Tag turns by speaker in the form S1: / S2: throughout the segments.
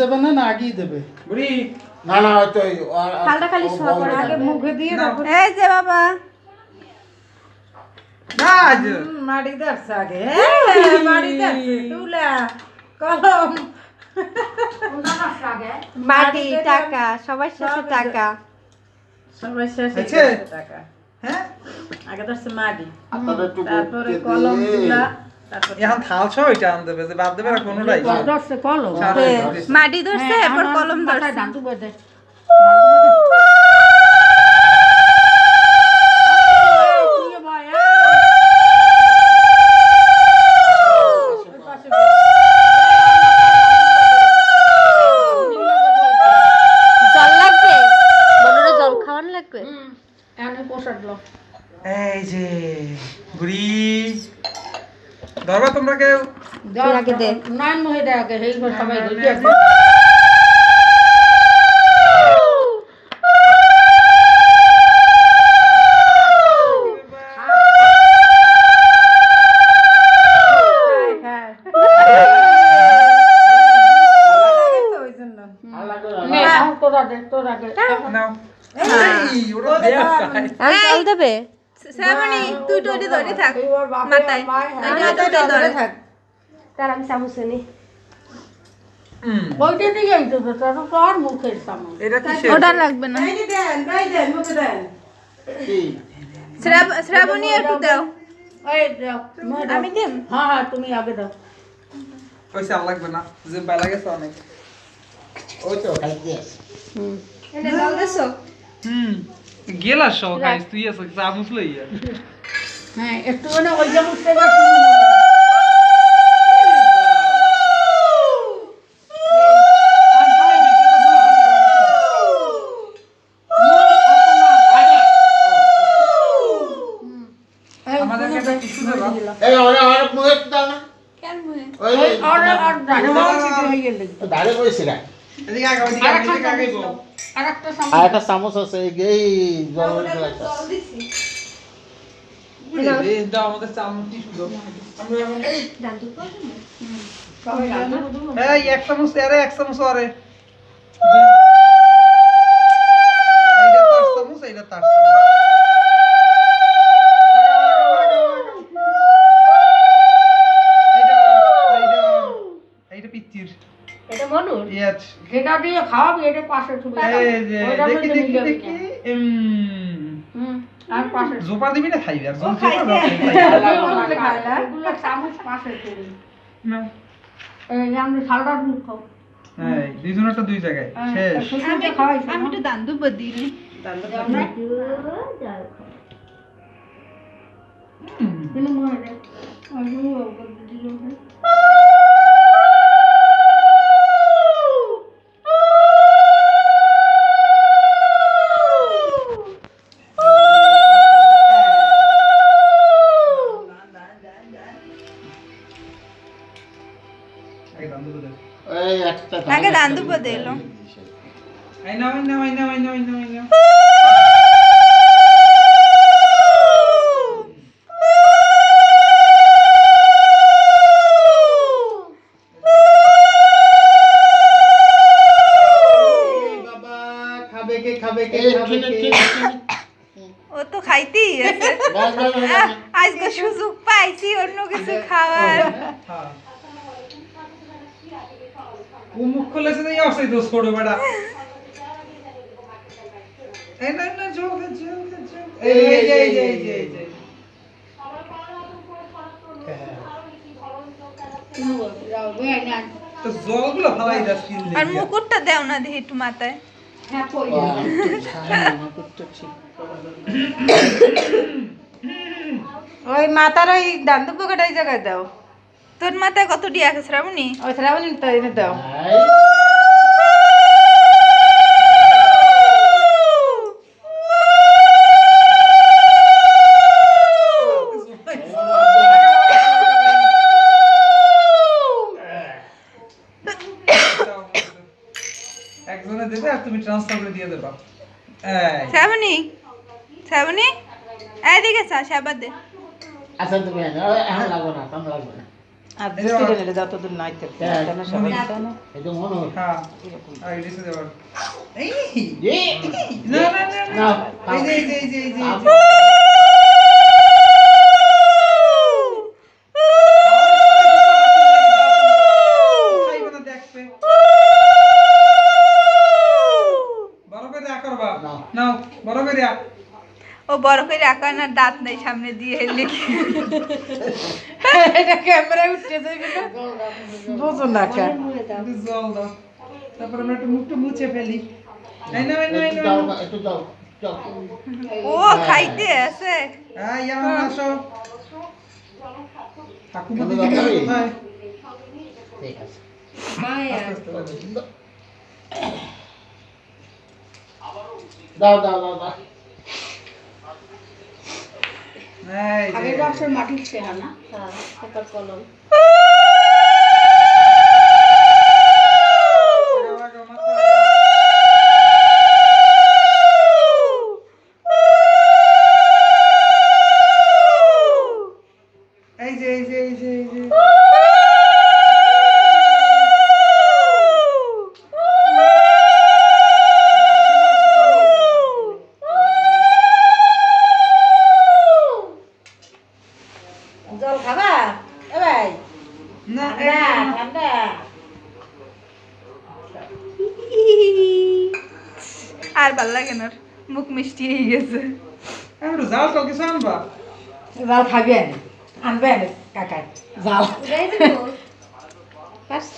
S1: দেবে না না আগেই দেবে।
S2: বুড়ি
S3: না না হয়তো
S4: খালটা খালি
S3: না।
S4: আগে মুখে দিয়ে তারপর
S5: এই যে বাবা।
S2: না আজ
S4: মাটি ধরছে আগে। হ্যাঁ, মাটি তুলা কলম।
S5: মাটি টাকা সবার শেষে টাকা।
S4: সবাই শেষে টাকা।
S2: হ্যাঁ?
S4: আগে ধরছে মাটি তারপরে কলম তুলা।
S2: এখন থাল ছ ওইটা আনতে হবে যে বাদ দেবে না কোনোটাই দিন।
S5: মাটি ধরছে এরপর কলম ধরছে।
S2: তোমরা কেউ
S4: নয়ন মহিলা আগে হেই সবাই। তোরা দে তোরা দে
S2: নাও। এই ওটা দেয়া।
S5: আর জল দেবে? শ্রাবণী তুই তো ধরে থাক। মাথায়। এটা ধরে থাক।
S4: তার আমি চামচে নি ওইটা দিয়ে আইতো তো তোর তোর মুখের সামনে।
S2: এটা
S5: ওটা লাগবে না।
S3: কি?
S5: শ্রাব- শ্রাবণী একটু দাও।
S4: এই দাও
S5: আমি দেম?
S4: হ্যাঁ হ্যাঁ তুমি আগে দাও।
S2: আর লাগবে না যে বেলা গেছে অনেক।
S3: ওই তো খাইতে আছে।
S5: এটা জল দেছো
S2: হুম। গেলা সব গাইস তুই আছে চামচ লইয়া
S4: হ্যাঁ একটু মানে ওই যে হয়ে গেল
S3: দাঁড়িয়ে পড়েছি
S2: এদিকে আগে এদিকে আগে গো
S4: আর একটা
S3: চামচ আছে এই যে এই জলের
S2: এই দাও আমাদের চামচ টিস্যু আমরা এখন এই এক চামচ আরে এক চামচ আরে।
S4: যেটা দিয়ে খাওয়াবি এটা পাশে
S2: দেখি দেখি দেখি
S4: আর পাশে
S2: জোপা দিবি না খাইবি? আর জোপা
S4: এগুলো চামচ পাশে তুমি
S2: না।
S4: এই আমরা সালটা দুধ খাও
S2: এই দুইজনেরটা দুই জায়গায়। শেষ।
S4: আমি খাওয়াইছি
S5: আমি একটু দান দুব।
S2: নাও
S1: এই বাবা খাবে কে খাবে কে
S3: এই
S1: খাবে
S3: ঠেনে,
S1: কে?
S3: ঠেনে, ঠেনে।
S5: ও তো খাইতেই আছে। আজকে সুযোগ পাইছি অন্য কিছু খাওয়ার।
S2: হ্যাঁ। ও মুখ খুলেছে তো ইয়াও দোষ করবে বেটা। এই না না জল দে জল দে এই এই এই এই এই তো জলগুলো ফালাই
S5: আর মুকুটটা দাও না দেখি একটু মাথায়।
S4: হ্যাঁ ওই মাথার ওই দান দুব্বো কাটা এই জায়গায় দাও।
S5: তোর মাথায় কত ডি আছে শ্রাবণী?
S4: ওই শ্রাবণী তো এনে দাও।
S2: একজনে দেবে আর তুমি ট্রান্সফার করে দিয়ে দেবা। এই।
S5: শ্রাবণী? শ্রাবণী? এদিকে চা সাবাদ দে।
S3: আচ্ছা তুমি এখন লাগবে না এখন লাগবে না।
S4: আর
S3: হ্যাঁ।
S4: সবাই না
S3: মনে। হয়।
S2: হ্যাঁ বড় করে
S5: ও বড় করে আঁকার না দাঁত নেই সামনে দিয়ে লিখে
S4: এটা ক্যামেরায় উঠতে যাবে না বুঝো না কেন
S2: জল দাও তারপর আমরা একটু মুখটা মুছে ফেলি। এই নাও এই নাও এই
S3: দাও একটু দাও।
S5: ও খাইতে আছে
S2: হ্যাঁ ইয়া আসো।
S3: ঠিক আছে।
S2: দাও।
S3: দাও দাও দাও। দাও
S2: বছর।
S6: মাটির ছিল না হ্যাঁ কলম
S2: না
S4: ঠান্ডা
S5: আর ভালো লাগে না। মুখ মিষ্টি হয়ে গেছে
S2: জাল টাল কিছু আনবা
S4: জাল খাবি আনে আনবে আনে কাকাই জাল
S6: পারছ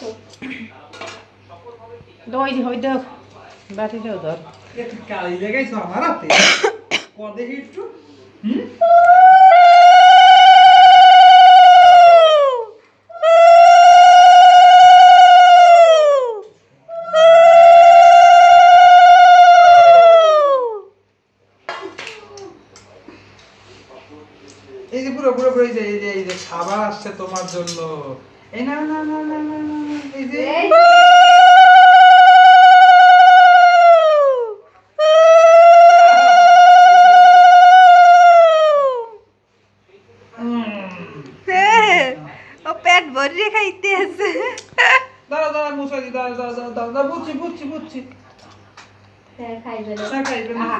S4: দই হই দাও বাটি দাও ধর
S2: কালি লাগাইছো আমার হাতে কদে একটু হুম পুরো পুরো এই যে এই যে এই যে খাবার আসছে তোমার জন্য। এই না না না না না এই যে।
S5: পেট খাইতে আছে।
S2: দাঁড়া দাঁড়া মুসাদি দাঁড়া দাঁড়া দাঁড়া বুঝছি বুঝছি বুঝছি।
S6: খাইবে না।
S2: না। না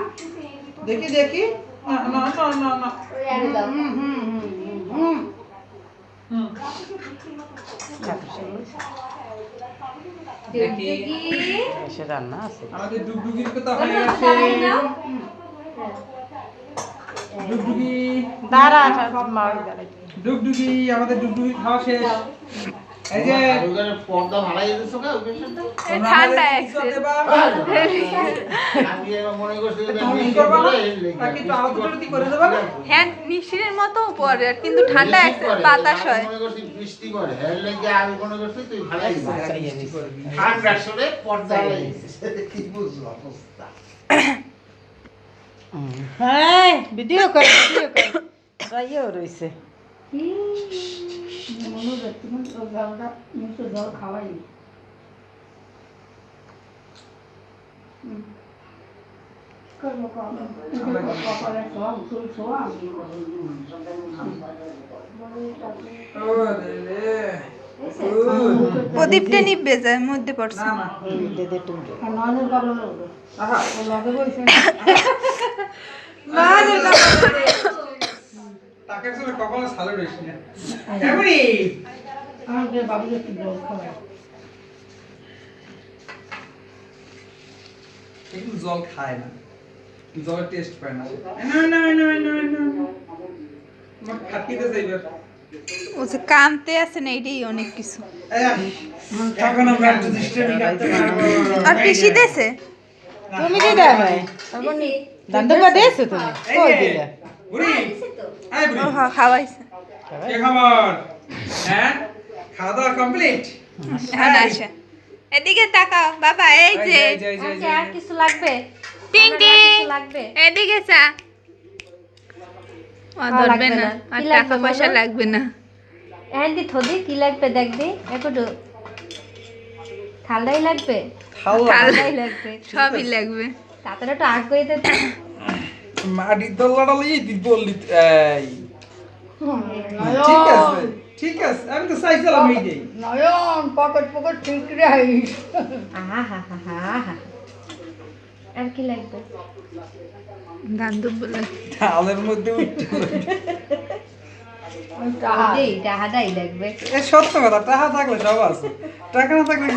S2: দেখি দেখি। না না না না না
S6: ওই আরে দাও
S2: হুম দেখি
S4: এসে রান্না আছে?
S2: আমাদের ডুগডুগির কথা হয়ে গেছে ডুগডুগি
S4: দাঁড়া
S2: ডুগডুগি আমাদের ডুগডুগি খাওয়া শেষ। এই যে
S3: পর্দা ভাড়াই দিতেছো কে ওখানে
S5: এই ঠান্ডা।
S3: আমি এবার মনে করছি
S2: তুমি করবা
S3: করে
S2: দেবা?
S5: হ্যাঁ মতো পরে কিন্তু ঠান্ডা বাতাস হয়।
S3: মনে করছি বৃষ্টি করে। এর লেগে আমি মনে করছি তুই ভাড়াই দিস
S2: বৃষ্টি করবি।
S3: পর্দা কি বুঝলো অবস্থা?
S4: হ্যাঁ ভিডিও কর ভিডিও কর। রাইও রইছে
S6: মনোযোগ তুমি ওই জলটা নিচে জল খাওয়াই করব কখন কপালে সব তুই শোয়া আমি
S2: ওরে রে।
S5: প্রদীপটা নিবে যায় মধ্যে পড়ছে
S2: না, তাকে আসলে কপালে সালুট হইস না। এমনি।
S6: আমাকে বাবুকে একটু জল খাওয়াই
S2: একটু জল খায় না। জলের টেস্ট পায় না। না না না না না। আমার খাটিতে যাইবে
S5: ও যে কামতে আছে না এটাই অনেক কিছু।
S2: এখন আমরা একটু দৃষ্টি কাটতে পারব।
S5: আর পিসি দেছে?
S4: তুমি কি বা দেছো তুমি? কই
S2: যে,
S4: দিলে?
S5: হ্যাঁ খাওয়াইছে।
S2: কি খবর? হ্যাঁ? খাওয়া দাওয়া কমপ্লিট
S5: এখন আসে। এদিকে তাকাও বাবা এই যে
S6: আর কিছু লাগবে?
S5: এদিকে চা। ও ধরবে না। আর
S6: কি
S5: টাকা পয়সা লাগবে না।
S6: হ্যান্ডি থদি কি লাগবে দেখবি? একটু ঠান্ডাই লাগবে?
S2: খাওয়া।
S6: ঠান্ডাই লাগবে।
S5: সবই লাগবে।
S6: তাড়াতাড়ি একটু আগ।
S2: মাটির দল্লাটা লিয়ে তুই বললি এই ঠিক আছে ঠিক আছে আমি তো চাইছিলাম এইটাই।
S6: নয়ন পকেট পকেট ঠিক রাখিস
S5: আহা হা হা হা হা আর কি লাগবে? গান দুব্বু লাগবে
S2: মধ্যে উঠতে সত্য কথা টাকা থাকলে সব আছে। টাকা না থাকলে